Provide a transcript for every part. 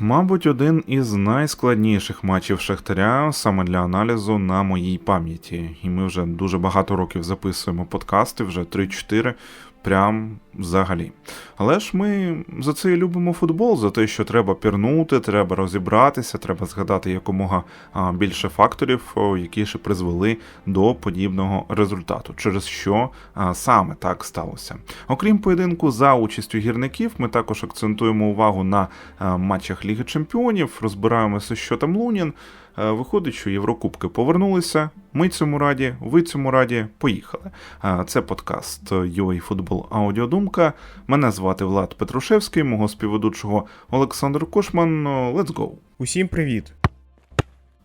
Мабуть, один із найскладніших матчів Шахтаря саме для аналізу на моїй пам'яті. І ми вже дуже багато років записуємо подкасти, вже 3-4, прям взагалі. Але ж ми за це і любимо футбол, за те, що треба пірнути, треба розібратися, треба згадати якомога більше факторів, які ще призвели до подібного результату, через що саме так сталося. Окрім поєдинку за участю гірників, ми також акцентуємо увагу на матчах Ліги Чемпіонів, розбираємося, що там Лунін. Е, Виходить, що Єврокубки повернулися. Ми цьому раді, ви цьому раді. Поїхали. Е, Це подкаст UA Футбол Аудіодумка. Мене звати Влад Петрушевський, мого співведучого Олександр Кошман. Let's go! Усім привіт!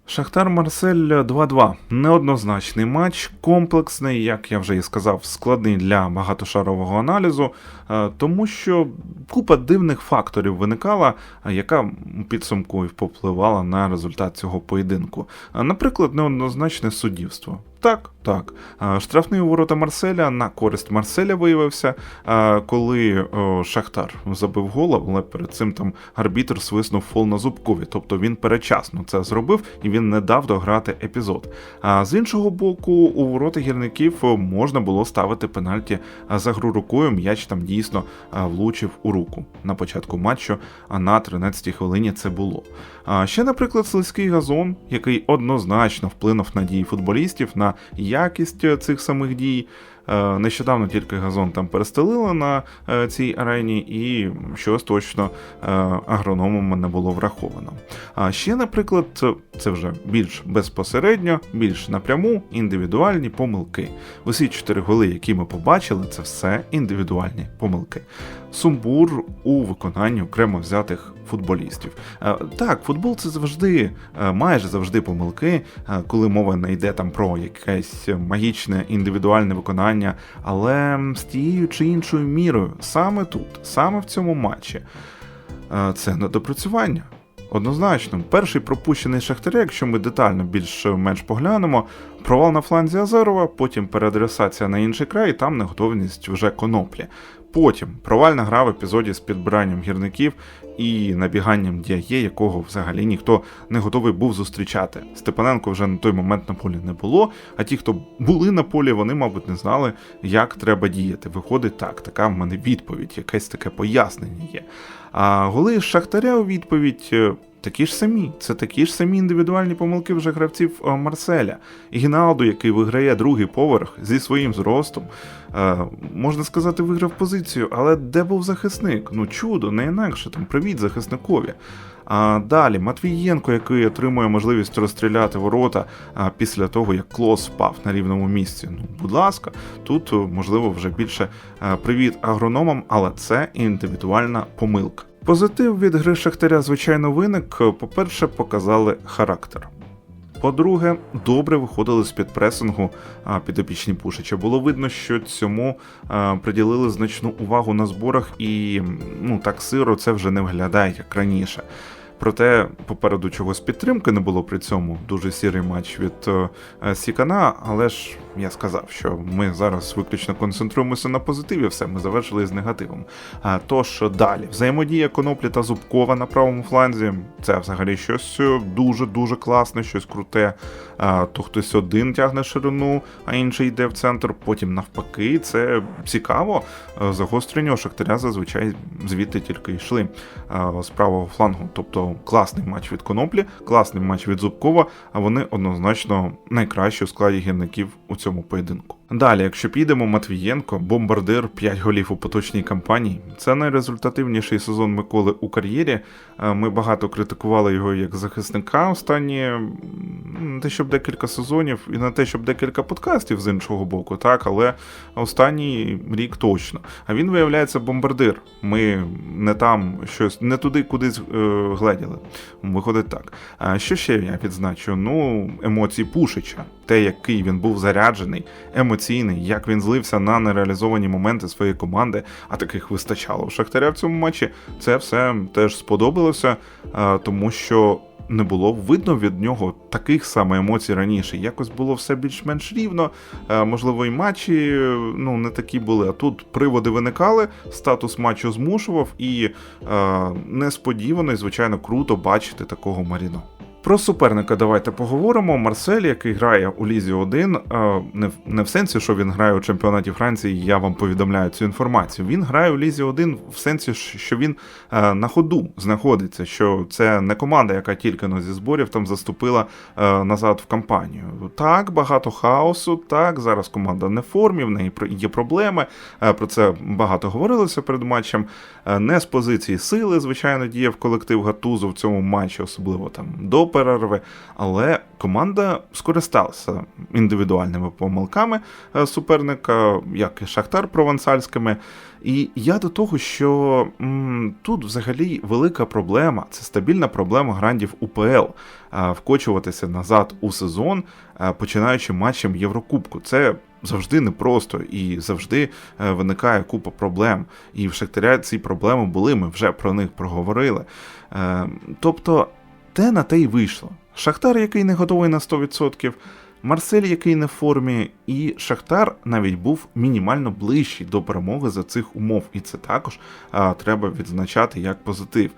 Шахтар Марсель 2-2. Неоднозначний матч, комплексний, як я вже і сказав, складний для багатошарового аналізу, е, тому що купа дивних факторів виникала, е, яка підсумку і попливала на результат цього поєдинку. Е, Наприклад, неоднозначне суддівство. Так, так. Штрафний у ворота Марселя на користь Марселя виявився, коли Шахтар забив гол, але перед цим там арбітр свиснув фол на Зубкові, тобто він перечасно це зробив і він не дав дограти епізод. А з іншого боку, у ворота гірників можна було ставити пенальті за гру рукою. М'яч там дійсно влучив у руку на початку матчу, а на 13-й хвилині це було. А ще, наприклад, слизький газон, який однозначно вплинув на дії футболістів, на якість е, цих самих дій. Е, Нещодавно тільки газон там перестелили на е, цій арені, і щось точно е, агрономами не було враховано. А ще, наприклад, це вже більш безпосередньо, більш напряму, індивідуальні помилки. Усі чотири голи, які ми побачили, це все індивідуальні помилки. Сумбур у виконанні окремо взятих футболістів. Так, футбол це завжди, майже завжди помилки, коли мова не йде там про якесь магічне індивідуальне виконання, але з тією чи іншою мірою, саме тут, саме в цьому матчі, е, це недопрацювання. Однозначно, перший пропущений Шахтаря, якщо ми детально більш-менш поглянемо, провал на фланзі Азерова, потім переадресація на інший край, і там неготовність вже коноплі. Потім провальна гра в епізоді з підбиранням гірників і набіганням діє, якого взагалі ніхто не готовий був зустрічати. Степаненко вже на той момент на полі не було. А ті, хто були на полі, вони, мабуть, не знали, як треба діяти. Виходить так, така в мене відповідь, якесь таке пояснення є. А голи Шахтаря у відповідь. Е, Такі ж самі, це такі ж самі індивідуальні помилки вже гравців е, Марселя. Гіналду, який виграє другий поверх зі своїм зростом, е, можна сказати, виграв позицію, але де був захисник? Ну чудо, не інакше там привіт захисникові. А далі Матвієнко, який отримує можливість розстріляти ворота а, після того, як Клос впав на рівному місці. Ну, будь ласка, тут можливо вже більше е, привіт агрономам, але це індивідуальна помилка. Позитив від гри Шахтаря, звичайно, виник. По-перше, показали характер. По-друге, добре виходили з під пресингу підопічні Пушича. Було видно, що цьому приділили значну увагу на зборах, і ну так сиро це вже не виглядає як раніше. Проте попереду чогось підтримки не було при цьому. Дуже сірий матч від е, Сікана, але ж я сказав, що ми зараз виключно концентруємося на позитиві, все ми завершили з негативом. А, тож далі, взаємодія Коноплі та Зубкова на правому фланзі це взагалі щось дуже дуже класне, щось круте. А, то хтось один тягне ширину, а інший йде в центр. Потім навпаки, це цікаво. Е, Загострення у Шахтаря зазвичай звідти тільки йшли з правого флангу. Тобто класний матч від Коноплі, класний матч від Зубкова, а вони однозначно найкращі у складі гірників у цьому поєдинку. Далі, якщо підемо, Матвієнко, бомбардир 5 голів у поточній кампанії. Це найрезультативніший сезон Миколи у кар'єрі. Е, Ми багато критикували його як захисника останні те, щоб декілька сезонів, і не те, щоб декілька подкастів з іншого боку, так, але останній рік точно. А він виявляється бомбардир. Ми не там щось, не туди кудись е, гледіли. Виходить так. А що ще я відзначу? Ну, емоції Пушича, те, який він був заряджений, емоційний, як він злився на нереалізовані моменти своєї команди, а таких вистачало в Шахтаря в цьому матчі. Це все теж сподобалося, е, тому що не було видно від нього таких саме емоцій раніше. Якось було все більш-менш рівно. Е, Можливо, і матчі ну, не такі були. А тут приводи виникали, статус матчу змушував, і е, несподівано і, звичайно, круто бачити такого Маріно. Про суперника давайте поговоримо. Марсель, який грає у Лізі 1, е, не в не в сенсі, що він грає у чемпіонаті Франції, я вам повідомляю цю інформацію. Він грає у Лізі 1 в сенсі, що він е, на ходу знаходиться, що це не команда, яка тільки но зі зборів там заступила е, назад в кампанію. Так, багато хаосу, так, зараз команда не в формі, в неї є проблеми. Про це багато говорилося перед матчем. Не з позиції сили, звичайно, діяв колектив Гатузу в цьому матчі, особливо там до перерви. Але команда скористалася індивідуальними помилками е, суперника, як і Шахтар провансальськими. І я до того, що м, тут взагалі велика проблема це стабільна проблема грандів УПЛ е, вкочуватися назад у сезон, е, починаючи матчем Єврокубку. Це завжди непросто і завжди виникає купа проблем. І в Шахтаря ці проблеми були. Ми вже про них проговорили. Тобто, те на те й вийшло. Шахтар, який не готовий на 100%, Марсель, який не в формі, і Шахтар навіть був мінімально ближчий до перемоги за цих умов, і це також а, треба відзначати як позитив.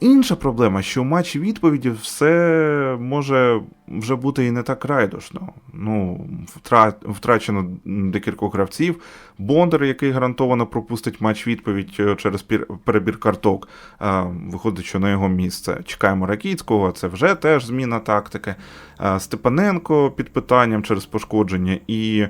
Інша проблема, що у матчі відповіді все може вже бути і не так райдушно. Ну, втра... втрачено декількох гравців. Бондар, який гарантовано пропустить матч відповідь е, через перебір карток. А, виходить, що на його місце. Чекаємо Ракіцького, це вже теж зміна тактики. А, Степаненко під питанням через пошкодження. І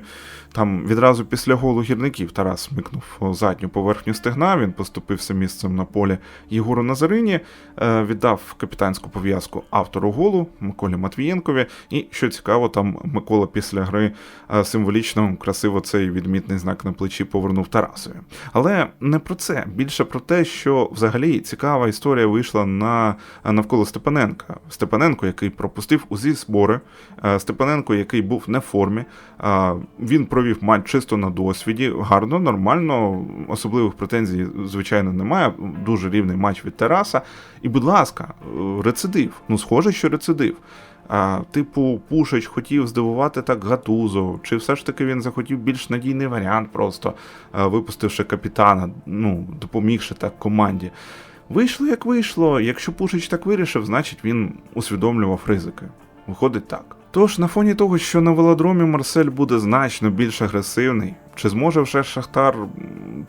там відразу після голу гірників Тарас смикнув задню поверхню стегна. Він поступився місцем на полі Єгору Назарині, е, віддав капітанську пов'язку автору голу Миколі Матвієнкові. І що цікаво, там Микола після гри е, символічно красиво цей відмітний знак на плечі повернув Тарасові. Але не про це. Більше про те, що взагалі цікава історія вийшла на навколо Степаненка. Степаненко, який пропустив узі збори, е, Степаненко, який був не в формі. е, Він провів матч чисто на досвіді, гарно, нормально, особливих претензій, звичайно, немає. Дуже рівний матч від Тараса. І, будь ласка, е, рецидив. Ну, схоже, що рецидив. А, типу, Пушич хотів здивувати так Гатузо, чи все ж таки він захотів більш надійний варіант, просто а, випустивши капітана, ну, допомігши так команді. Вийшло як вийшло. Якщо Пушич так вирішив, значить він усвідомлював ризики. Виходить так. Тож, на фоні того, що на велодромі Марсель буде значно більш агресивний, чи зможе вже Шахтар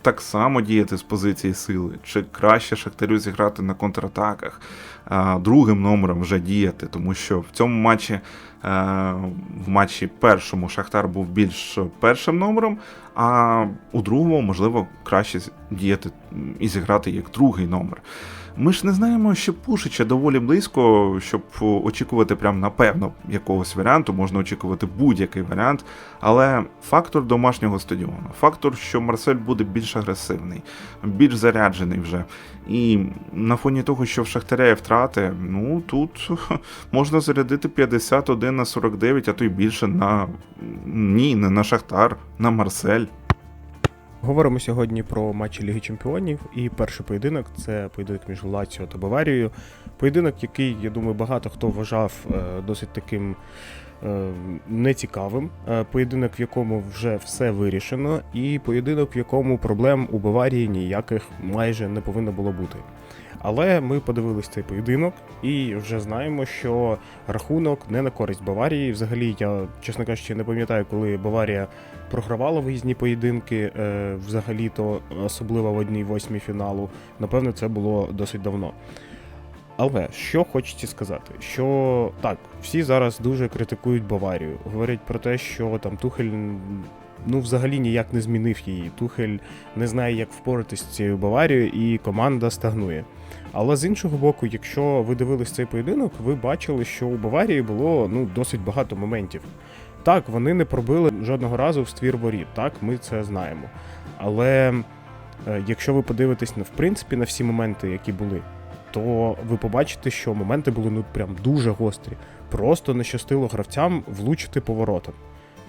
так само діяти з позиції сили, чи краще Шахтарю зіграти на контратаках, а, другим номером вже діяти, тому що в цьому матчі, е, в матчі першому Шахтар був більш першим номером, а у другому, можливо, краще діяти і зіграти як другий номер. Ми ж не знаємо, що Пушича доволі близько, щоб очікувати прям напевно якогось варіанту, можна очікувати будь-який варіант. Але фактор домашнього стадіону, фактор, що Марсель буде більш агресивний, більш заряджений вже. І на фоні того, що в Шахтаря є втрати, ну тут можна зарядити 51 на 49, а то й більше на ні, не на Шахтар, на Марсель. Говоримо сьогодні про матчі Ліги Чемпіонів. І перший поєдинок це поєдинок між Лаціо та Баварією. Поєдинок, який, я думаю, багато хто вважав е, досить таким е, нецікавим. Е, Поєдинок, в якому вже все вирішено, і поєдинок, в якому проблем у Баварії ніяких майже не повинно було бути. Але ми подивились цей поєдинок і вже знаємо, що рахунок не на користь Баварії. Взагалі, я, чесно кажучи, не пам'ятаю, коли Баварія програвала виїзні поєдинки, е, взагалі-то, особливо в одній восьмій фіналу. Напевно, це було досить давно. Але що хочеться сказати, що так, всі зараз дуже критикують Баварію. Говорять про те, що там Тухель ну взагалі ніяк не змінив її. Тухель не знає, як впоратись з цією Баварією, і команда стагнує. Але з іншого боку, якщо ви дивились цей поєдинок, ви бачили, що у Баварії було ну досить багато моментів. Так, вони не пробили жодного разу в ствір воріт. Так, ми це знаємо. Але е, якщо ви подивитесь на в принципі на всі моменти, які були, то ви побачите, що моменти були ну прям дуже гострі. Просто не щастило гравцям влучити поворотом.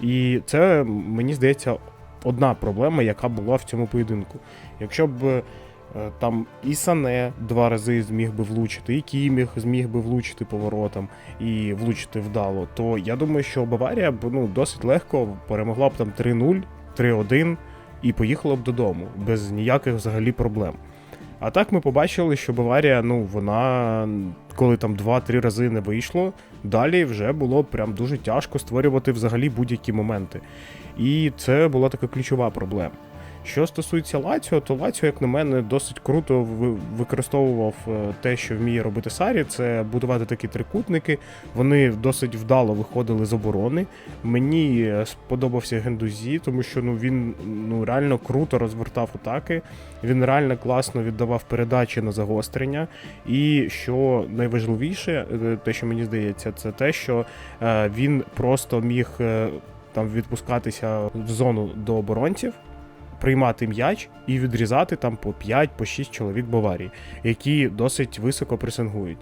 І це, мені здається, одна проблема, яка була в цьому поєдинку. Якщо б е, Там і Сане два рази зміг би влучити, і Кіміх зміг би влучити поворотом і влучити вдало. То я думаю, що Баварія б ну, досить легко перемогла б там 3-0, 3-1 і поїхала б додому без ніяких взагалі проблем. А так ми побачили, що Баварія, ну, вона, коли там 2-3 рази не вийшло, далі вже було прям дуже тяжко створювати взагалі будь-які моменти. І це була така ключова проблема. Що стосується Лаціо, то Лаціо, як на мене, досить круто використовував е, те, що вміє робити Сарі, це будувати такі трикутники. Вони досить вдало виходили з оборони. Мені е, сподобався Гендузі, тому що ну він ну реально круто розвертав атаки. Він реально класно віддавав передачі на загострення. І що найважливіше, е, те, що мені здається, це те, що він просто міг там відпускатися в зону до оборонців. Приймати м'яч і відрізати там по 5 по 6 чоловік Баварії, які досить високо пресингують.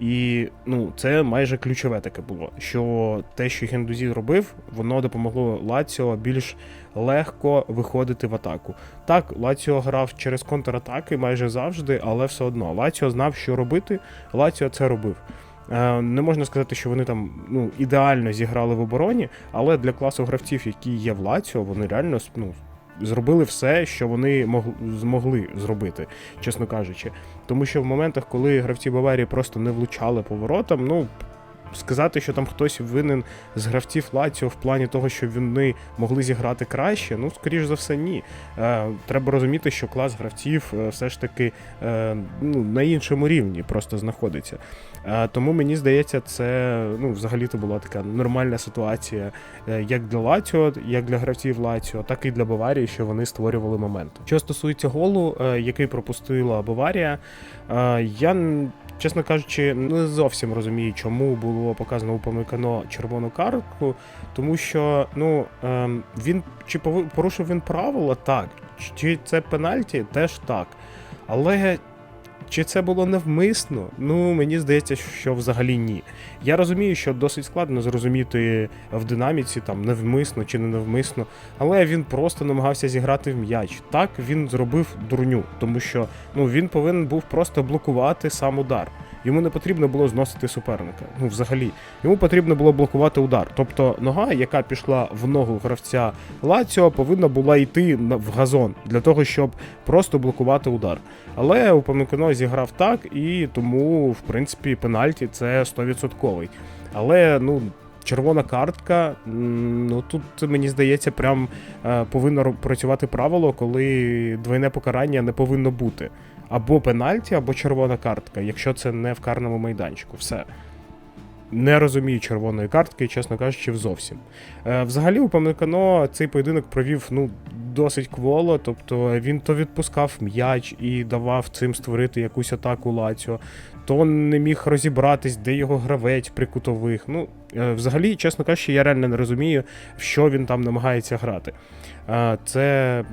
І ну, це майже ключове таке було. Що те, що Гендузі робив, воно допомогло Лаціо більш легко виходити в атаку. Так, Лаціо грав через контратаки майже завжди, але все одно Лаціо знав, що робити. Лаціо це робив. Е, Не можна сказати, що вони там ну, ідеально зіграли в обороні, але для класу гравців, які є в Лаціо, вони реально ну, зробили все, що вони мог, змогли зробити, чесно кажучи. Тому що в моментах, коли гравці Баварії просто не влучали поворотом, ну. Сказати, що там хтось винен з гравців Лаціо в плані того, що вони могли зіграти краще, ну, скоріш за все, ні. Е, треба розуміти, що клас гравців е, все ж таки е, ну, на іншому рівні просто знаходиться. Тому мені здається, це ну, взагалі-то була така нормальна ситуація як для Лаціо, як для гравців Лаціо, так і для Баварії, що вони створювали моменти. Що стосується голу, який пропустила Баварія, я. Чесно кажучи, не зовсім розумію, чому було показано у помикано червону картку, тому що ну ем, він чи порушив він правила, так. Чи це пенальті, теж так. Але чи це було навмисно? Ну, мені здається, що взагалі ні. Я розумію, що досить складно зрозуміти в динаміці, там навмисно чи не навмисно, але він просто намагався зіграти в м'яч. Так він зробив дурню, тому що ну, він повинен був просто блокувати сам удар. Йому не потрібно було зносити суперника. Ну, взагалі, йому потрібно було блокувати удар. Тобто нога, яка пішла в ногу гравця Лаціо, повинна була йти в газон для того, щоб просто блокувати удар. Але Упамекано зіграв так, і тому, в принципі, пенальті це 100%. Але ну. Червона картка, ну тут мені здається, прям е, повинно працювати правило, коли двойне покарання не повинно бути. Або пенальті, або червона картка, якщо це не в карному майданчику. Все. Не розумію червоної картки, чесно кажучи, зовсім. Е, взагалі, у Памикано цей поєдинок провів ну, досить кволо, тобто він то відпускав м'яч і давав цим створити якусь атаку Лаціо, то не міг розібратись, де його гравець при кутових. Ну, е, взагалі, чесно кажучи, я реально не розумію, в що він там намагається грати. Е, Це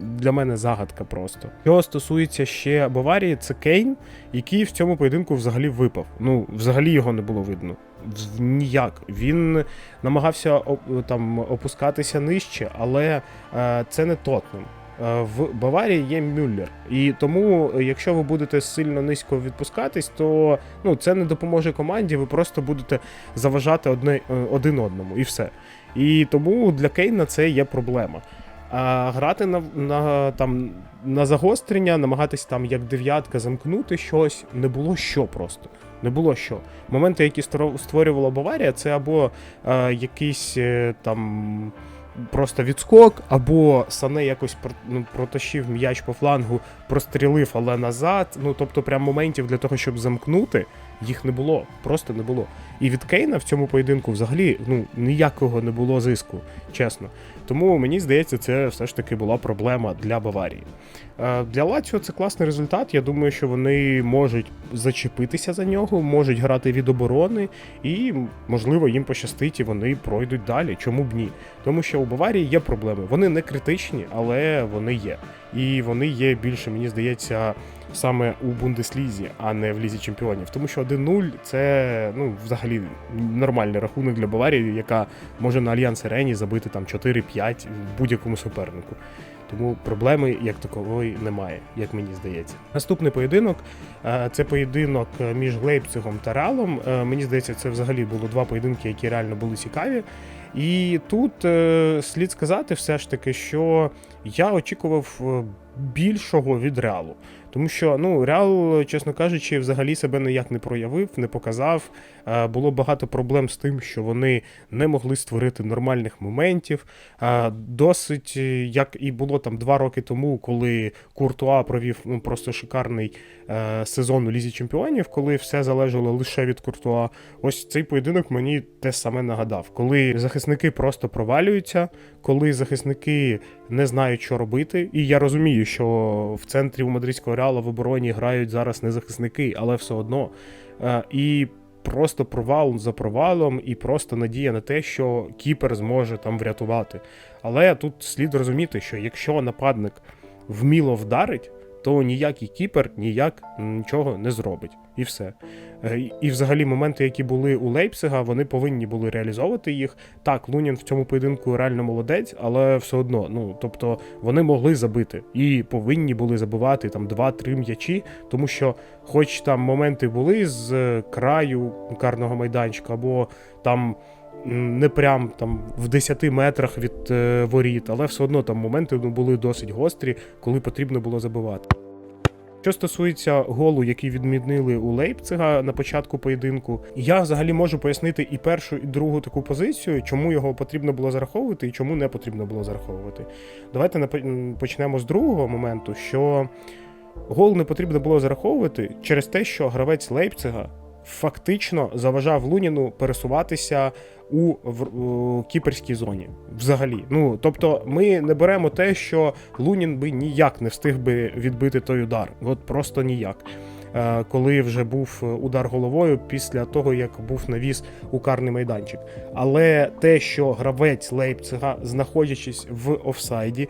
для мене загадка просто. Що стосується ще Баварії, це Кейн, який в цьому поєдинку взагалі випав. Ну, взагалі його не було видно. Ніяк. Він намагався там опускатися нижче, але е, це не Тотнем. Е, В Баварії є Мюллер. І тому, якщо ви будете сильно низько відпускатись, то ну, це не допоможе команді, ви просто будете заважати одне, е, один одному і все. І тому для Кейна це є проблема. А грати на, на, там, на загострення, намагатись там як дев'ятка замкнути щось, не було що просто. Не було що. Моменти, які створювала Баварія, це або е, якийсь е, там просто відскок, або Сане якось ну, протащив м'яч по флангу, прострілив, але назад. Ну тобто, прям моментів для того, щоб замкнути, їх не було. Просто не було. І від Кейна в цьому поєдинку взагалі ну, ніякого не було зиску, чесно. Тому мені здається, це все ж таки була проблема для Баварії. Е, Для Лаціо це класний результат. Я думаю, що вони можуть зачепитися за нього, можуть грати від оборони, і можливо їм пощастить, і вони пройдуть далі. Чому б ні? Тому що у Баварії є проблеми. Вони не критичні, але вони є. І вони є більше, мені здається, саме у Бундеслізі, а не в Лізі Чемпіонів. Тому що 1-0 це ну, взагалі нормальний рахунок для Баварії, яка може на Альянс Арені забити там 4-5 будь-якому супернику. Тому проблеми як такової немає, як мені здається. Наступний поєдинок е, це поєдинок між Лейпцигом та Реалом. Е, Мені здається, це взагалі було два поєдинки, які реально були цікаві. І тут е, слід сказати, все ж таки, що я очікував більшого від реалу. Тому що ну Реал, чесно кажучи, взагалі себе ніяк не проявив, не показав. Е, Було багато проблем з тим, що вони не могли створити нормальних моментів. Е, Досить, е, як і було там два роки тому, коли Куртуа провів ну, просто шикарний сезон у Лізі Чемпіонів, коли все залежало лише від Куртуа. Ось цей поєдинок мені те саме нагадав, коли захисники просто провалюються, коли захисники не знають, що робити. І я розумію, що в центрі у мадридського реала в обороні грають зараз не захисники, але все одно. Е, І просто провал за провалом, і просто надія на те, що кіпер зможе там врятувати. Але тут слід розуміти, що якщо нападник вміло вдарить, то ніякий кіпер ніяк нічого не зробить. І все. Е, і- взагалі моменти, які були у Лейпцига, вони повинні були реалізовувати їх. Так, Лунін в цьому поєдинку реально молодець, але все одно, ну тобто вони могли забити і повинні були забивати там 2-3 м'ячі, тому що, хоч там моменти були з е, краю карного майданчика, або там. Не прям там в 10 метрах від е, воріт, але все одно там моменти ну, були досить гострі, коли потрібно було забивати. Що стосується голу, який відмінили у Лейпцига на початку поєдинку, я взагалі можу пояснити і першу, і другу таку позицію, чому його потрібно було зараховувати і чому не потрібно було зараховувати. Давайте почнемо з другого моменту, що гол не потрібно було зараховувати через те, що гравець Лейпцига фактично заважав Луніну пересуватися у, в, у кіперській зоні. Взагалі. Ну тобто, ми не беремо те, що Лунін би ніяк не встиг би відбити той удар. От просто ніяк. Е, Коли вже був удар головою після того, як був навіс у карний майданчик. Але те, що гравець Лейпцига, знаходячись в офсайді,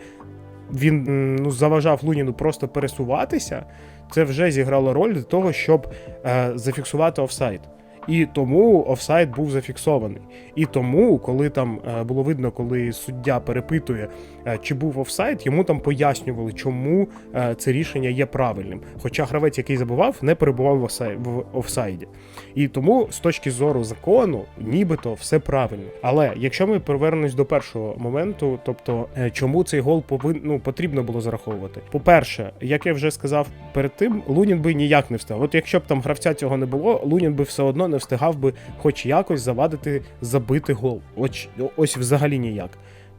він ну, заважав Луніну просто пересуватися, це вже зіграло роль для того, щоб е, зафіксувати офсайд. І тому офсайд був зафіксований. І тому, коли там е, було видно, коли суддя перепитує, е, чи був офсайд, йому там пояснювали, чому е, це рішення є правильним. Хоча гравець, який забував, не перебував в офсайді. І тому, з точки зору закону, нібито все правильно. Але якщо ми повернемось до першого моменту, тобто чому цей гол повин, ну, потрібно було зараховувати? По-перше, як я вже сказав перед тим, Лунін би ніяк не встав. От якщо б там гравця цього не було, Лунін би все одно не встигав би хоч якось завадити забити гол. Ось, ось взагалі ніяк.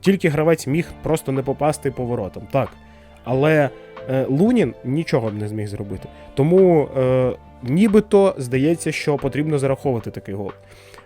Тільки гравець міг просто не попасти поворотом. Так. Але е, Лунін нічого б не зміг зробити. Тому е, нібито здається, що потрібно зараховувати такий гол.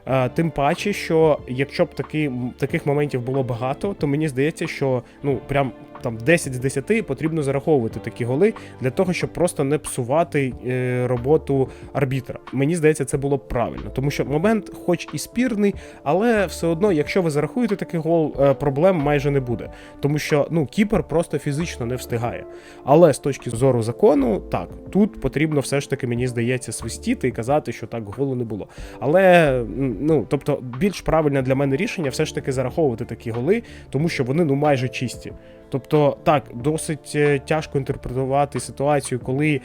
Е, тим паче, що якщо б таки, таких моментів було багато, то мені здається, що ну прям там 10 з 10 потрібно зараховувати такі голи для того, щоб просто не псувати е, роботу арбітра. Мені здається, це було правильно, тому що момент, хоч і спірний, але все одно, якщо ви зарахуєте такий гол, е, проблем майже не буде, тому що ну кіпер просто фізично не встигає. Але з точки зору закону, так тут потрібно все ж таки, мені здається, свистіти і казати, що так голу не було. Але ну тобто, більш правильне для мене рішення все ж таки зараховувати такі голи, тому що вони ну майже чисті. Тобто, так, досить е, тяжко інтерпретувати ситуацію, коли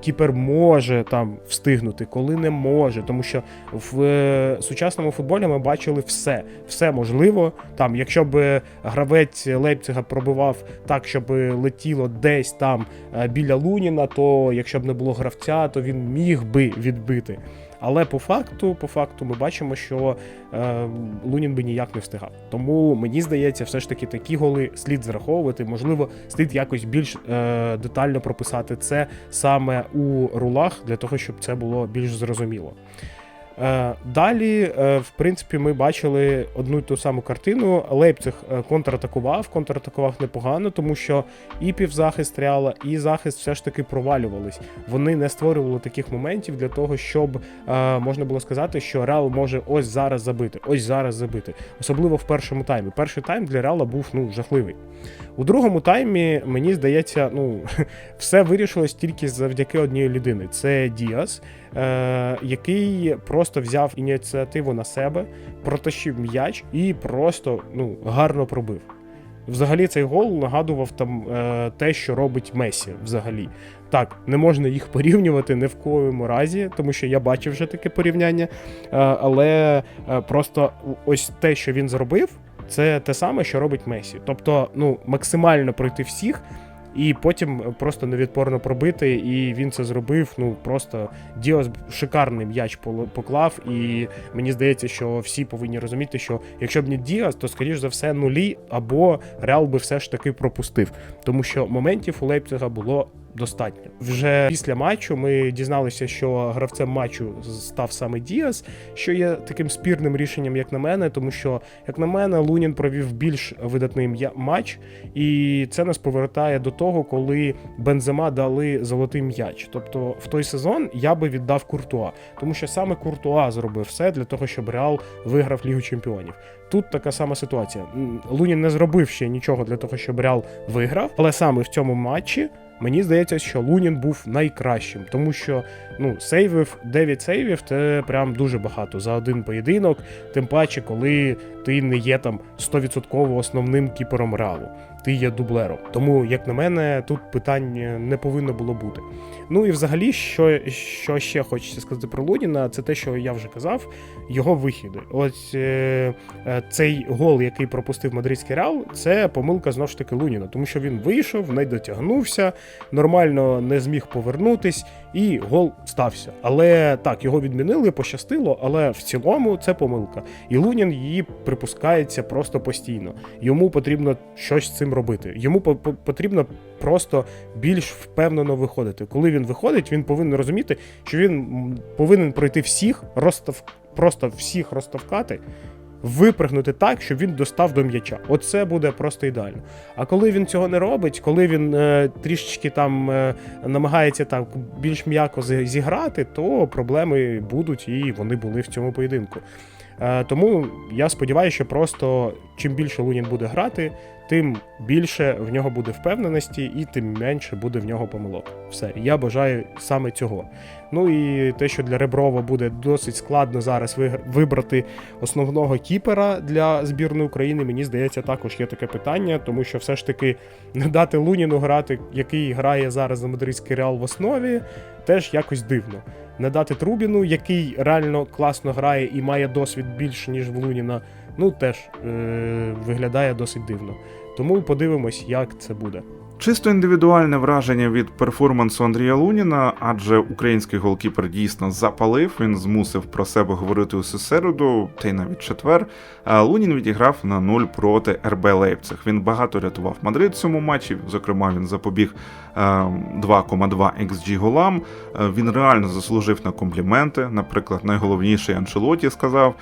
кіпер може там встигнути, коли не може. Тому що в е, сучасному футболі ми бачили все. Все можливо. Там, якщо б гравець Лейпцига пробивав так, щоб летіло десь там е, біля Луніна, то якщо б не було гравця, то він міг би відбити. Але по факту, по факту, ми бачимо, що е, Лунін би ніяк не встигав. Тому мені здається, все ж таки такі голи слід зараховувати. Можливо, слід якось більш е, детально прописати це саме у рулах, для того, щоб це було більш зрозуміло. Е, Далі, е, в принципі, ми бачили одну й ту саму картину. Лейпциг е, контратакував, контратакував непогано, тому що і півзахист Реала, і захист все ж таки провалювались. Вони не створювали таких моментів для того, щоб можна було сказати, що Реал може ось зараз забити, ось зараз забити. Особливо в першому таймі. Перший тайм для Реала був ну жахливий. У другому таймі, мені здається, ну все вирішилось тільки завдяки одній людини. Це Діас, е, який просто взяв ініціативу на себе, протащив м'яч і просто ну, гарно пробив. Взагалі цей гол нагадував там е, те, що робить Месі. Взагалі. Так, не можна їх порівнювати ні в коєму разі, тому що я бачив вже таке порівняння. Е, але е, просто ось те, що він зробив, це те саме, що робить Месі. Тобто, ну, максимально пройти всіх. І потім просто невідпорно пробити, і він це зробив. Ну просто Діос шикарний м'яч поклав. І мені здається, що всі повинні розуміти, що якщо б не Діас, то скоріш за все нулі, або Реал би все ж таки пропустив. Тому що моментів у Лейпцига було достатньо. Вже після матчу ми дізналися, що гравцем матчу став саме Діас, що є таким спірним рішенням, як на мене, тому що, як на мене, Лунін провів більш видатний матч, і це нас повертає до того, коли Бензема дали золотий м'яч. Тобто в той сезон я би віддав Куртуа, тому що саме Куртуа зробив все для того, щоб Реал виграв Лігу Чемпіонів. Тут така сама ситуація. Лунін не зробив ще нічого для того, щоб Реал виграв, але саме в цьому матчі. Мені здається, що Лунін був найкращим, тому що ну сейвив 9 сейвів це прям дуже багато за один поєдинок. Тим паче, коли ти не є там 100% основним кіпером реалу, ти є дублером. Тому, як на мене, тут питань не повинно було бути. Ну і взагалі, що, що ще хочеться сказати про Луніна, це те, що я вже казав, його вихіди. Ось е, е, цей гол, який пропустив мадридський реал, це помилка знову ж таки Луніна, тому що він вийшов, не дотягнувся, нормально не зміг повернутись, і гол стався. Але так, його відмінили, пощастило, але в цілому це помилка. І Лунін її припускається просто постійно. Йому потрібно щось з цим робити. Йому по- по- потрібно просто більш впевнено виходити. Коли він виходить, він повинен розуміти, що він повинен пройти всіх, розстав, просто всіх розставкати. Випрыгнути так, щоб він достав до м'яча. Оце буде просто ідеально. А коли він цього не робить, коли він е, трішечки там е, намагається так більш м'яко зіграти, то проблеми будуть і вони були в цьому поєдинку. Е, тому я сподіваюся, що просто чим більше Лунін буде грати, тим більше в нього буде впевненості, і тим менше буде в нього помилок. Все, я бажаю саме цього. Ну і те, що для Реброва буде досить складно зараз вибрати основного кіпера для збірної України, мені здається, також є таке питання, тому що все ж таки не дати Луніну грати, який грає зараз за мадридський реал в основі, теж якось дивно. Не дати Трубіну, який реально класно грає і має досвід більше, ніж в Луніна, ну теж е- виглядає досить дивно. Тому подивимось, як це буде. Чисто індивідуальне враження від перформансу Андрія Луніна, адже український голкіпер дійсно запалив, він змусив про себе говорити усю середу, та й навіть четвер. А Лунін відіграв на 0 проти РБ Лейпциг. Він багато рятував Мадрид в цьому матчі. Зокрема, він запобіг е, 2,2 XG голам. Е, Він реально заслужив на компліменти. Наприклад, найголовніший Анчелоті сказав.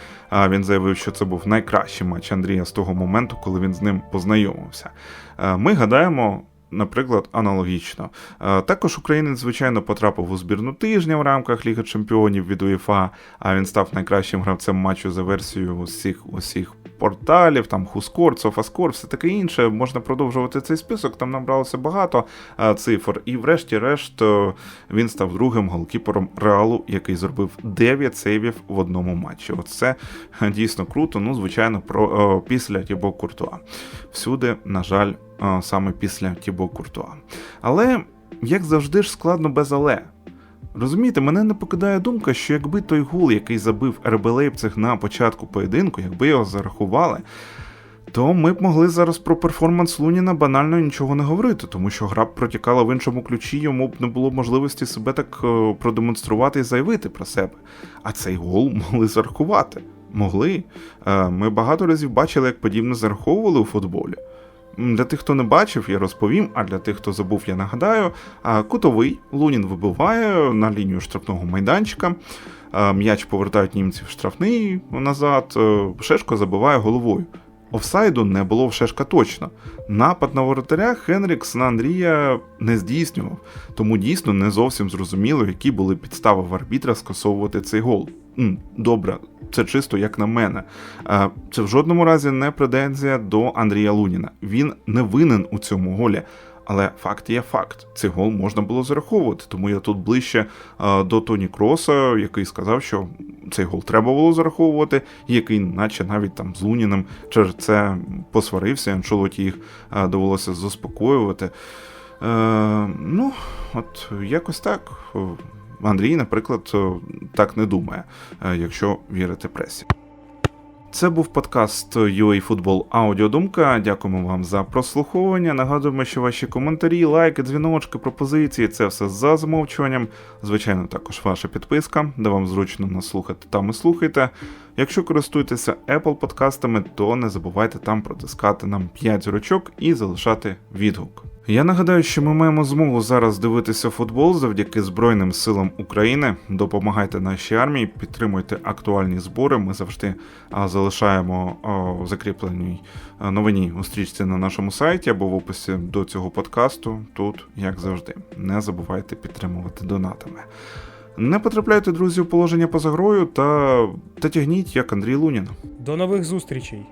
Він заявив, що це був найкращий матч Андрія з того моменту, коли він з ним познайомився. Е, Ми гадаємо. Наприклад, аналогічно. Е, Також українець, звичайно, потрапив у збірну тижня в рамках Ліги Чемпіонів від УЄФА, а він став найкращим гравцем матчу за версією усіх усіх порталів, там Хускор, Софаскор, все таке інше. Можна продовжувати цей список. Там набралося багато е, цифр. І врешті-решт е, він став другим голкіпером Реалу, який зробив 9 сейвів в одному матчі. Оце е, дійсно круто. Ну, звичайно, про після Тібо Куртуа. Всюди, на жаль, саме після Тібо Куртуа. Але як завжди ж складно без але. Розумієте, мене не покидає думка, що якби той гол, який забив РБ Лейпциг на початку поєдинку, якби його зарахували, то ми б могли зараз про перформанс Луніна банально нічого не говорити, тому що гра б протікала в іншому ключі, йому б не було можливості себе так е, продемонструвати і заявити про себе. А цей гол могли зарахувати. Могли. Е, Ми багато разів бачили, як подібне зараховували у футболі. Для тих, хто не бачив, я розповім, а для тих, хто забув, я нагадаю. Кутовий Лунін вибиває на лінію штрафного майданчика. М'яч повертають німці в штрафний назад. е, Шешко забиває головою. Офсайду не було в Шешка точно. Напад на воротаря Хенрікс на Андрія не здійснював, тому дійсно не зовсім зрозуміло, які були підстави в арбітра скасовувати цей гол. Добре, це чисто як на мене. Е, Це в жодному разі не претензія до Андрія Луніна. Він не винен у цьому голі. Але факт є факт. Цей гол можна було зараховувати, тому я тут ближче е, до Тоні Кроса, який сказав, що цей гол треба було зараховувати, і який, наче навіть там з Луніним через це посварився, Анчелоті їх е, довелося заспокоювати. Е, ну, от якось так. Андрій, наприклад, е, так не думає, якщо вірити пресі. Це був подкаст UA Аудіодумка. Дякуємо вам за прослуховування. Нагадуємо, що ваші коментарі, лайки, дзвіночки, пропозиції це все за замовчуванням. Звичайно, також ваша підписка, де вам зручно нас слухати, там і слухайте. Якщо користуєтеся Apple подкастами, то не забувайте там протискати нам 5 зірочок і залишати відгук. Я нагадаю, що ми маємо змогу зараз дивитися футбол завдяки Збройним силам України. Допомагайте нашій армії, підтримуйте актуальні збори. Ми завжди залишаємо а, закріпленій новині у стрічці на нашому сайті або в описі до цього подкасту. Тут, як завжди, не забувайте підтримувати донатами. Не потрапляйте, друзі, у положення поза грою та, та тягніть, як Андрій Лунін. До нових зустрічей!